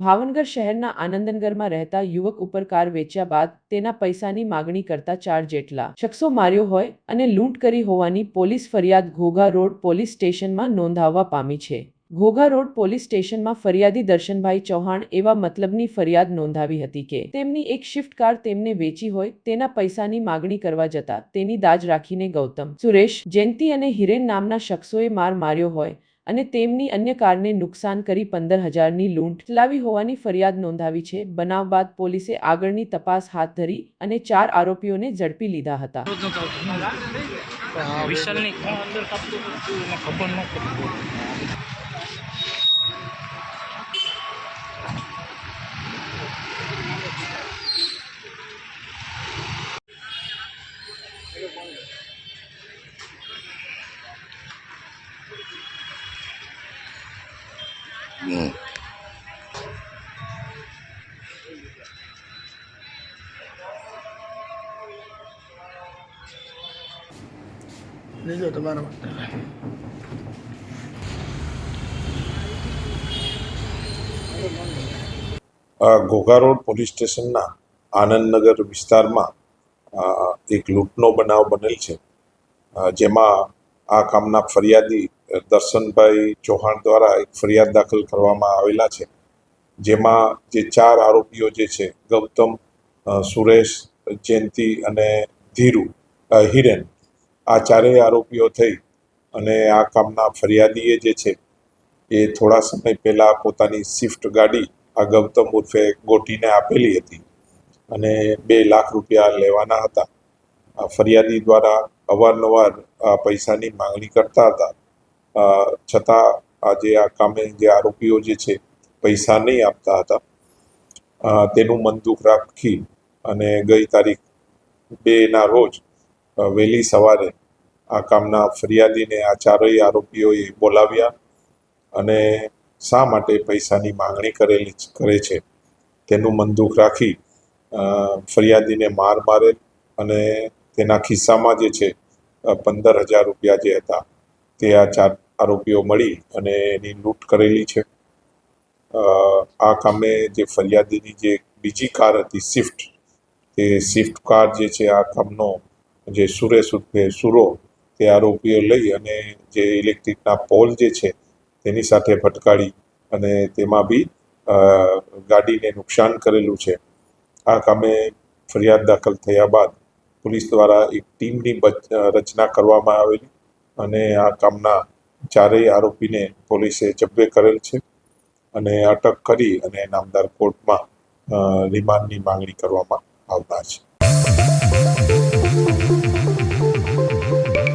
ભાવનગર શહેરના આનંદનગરમાં રહેતા યુવક ઉપર કાર વેચ્યા બાદ તેના પૈસાની માગણી કરતા ચાર જેટલા શખ્સો માર્યો હોય અને લૂંટ કરી હોવાની પોલીસ ફરિયાદ ઘોઘા રોડ પોલીસ સ્ટેશનમાં નોંધાવવા પામી છે. ઘોઘા રોડ પોલીસ સ્ટેશનમાં ફરિયાદી દર્શનભાઈ ચૌહાણ એવા મતલબની ફરિયાદ નોંધાવી હતી કે તેમની એક શિફ્ટ કાર તેમને વેચી હોય તેના પૈસાની માગણી કરવા જતા તેની દાજ રાખીને ગૌતમ, સુરેશ, જયંતિ અને હિરેન નામના શખ્સોએ માર માર્યો હોય અને તેમની અન્ય કારને નુકસાન કરી પંદર હજારની લૂંટ ચલાવી હોવાની ફરિયાદ નોંધાવી છે. બનાવ બાદ પોલીસે આગળની તપાસ હાથ ધરી અને ચાર આરોપીઓને ઝડપી લીધા હતા. લીધો તમારા ઘોઘા રોડ પોલીસ સ્ટેશનના આનંદનગર વિસ્તારમાં એક લૂંટનો બનાવ બનેલ છે. જેમાં આ કામના ફરિયાદી દર્શનભાઈ ચૌહાણ દ્વારા એક ફરિયાદ દાખલ કરવામાં આવેલા છે. જેમાં જે ચાર આરોપીઓ જે છે, ગૌતમ સુરેશ, જયંતિ અને ધીરુ હિરેન, આ ચારેય આરોપીઓ થઈ અને આ કામના ફરિયાદીએ જે છે, એ થોડા સમય પહેલાં પોતાની સ્વિફ્ટ ગાડી આ ગૌતમ ઉર્ફે ગોટીને આપેલી હતી અને બે લાખ રૂપિયા લેવાના હતા. આ ફરિયાદી દ્વારા અવારનવાર આ પૈસાની માંગણી કરતા હતા. છતાં આજે આ કામે જે આરોપીઓ જે છે, પૈસા નહીં આપતા હતા. તેનું મન દુઃખ રાખી અને ગઈ તારીખ બેના રોજ વહેલી સવારે આ કામના ફરિયાદીને આ ચારેય આરોપીઓએ બોલાવ્યા અને શા માટે પૈસાની માંગણી કરેલી કરે છે. તેનું મન દુઃખ રાખી ફરિયાદીને માર મારે અને તેના ખિસ્સામાં જે છે પંદર હજાર રૂપિયા જે હતા, તે આ ચાર આરોપીઓ મળી અને એની લૂંટ કરેલી છે. આ કામે જે ફરિયાદીની જે બીજી કાર હતી સ્વિફ્ટ તે સ્વિફ્ટ કાર જે છે આ કામનો જે સુરેશ ઉર્ફે સુરો, તે આરોપીઓ લઈ અને જે ઇલેક્ટ્રિકના પોલ જે છે તેની સાથે ભટકાડી અને તેમાં બી ગાડીને નુકસાન કરેલું છે. આ કામે ફરિયાદ દાખલ થયા બાદ પોલીસ દ્વારા એક ટીમની રચના કરવામાં આવેલી અને આ કામના ચારેય આરોપીને પોલીસે જબ્બે કરેલ છે અને અટક કરી અને નામદાર કોર્ટમાં રિમાન્ડની માંગણી કરવામાં આવનાર છે.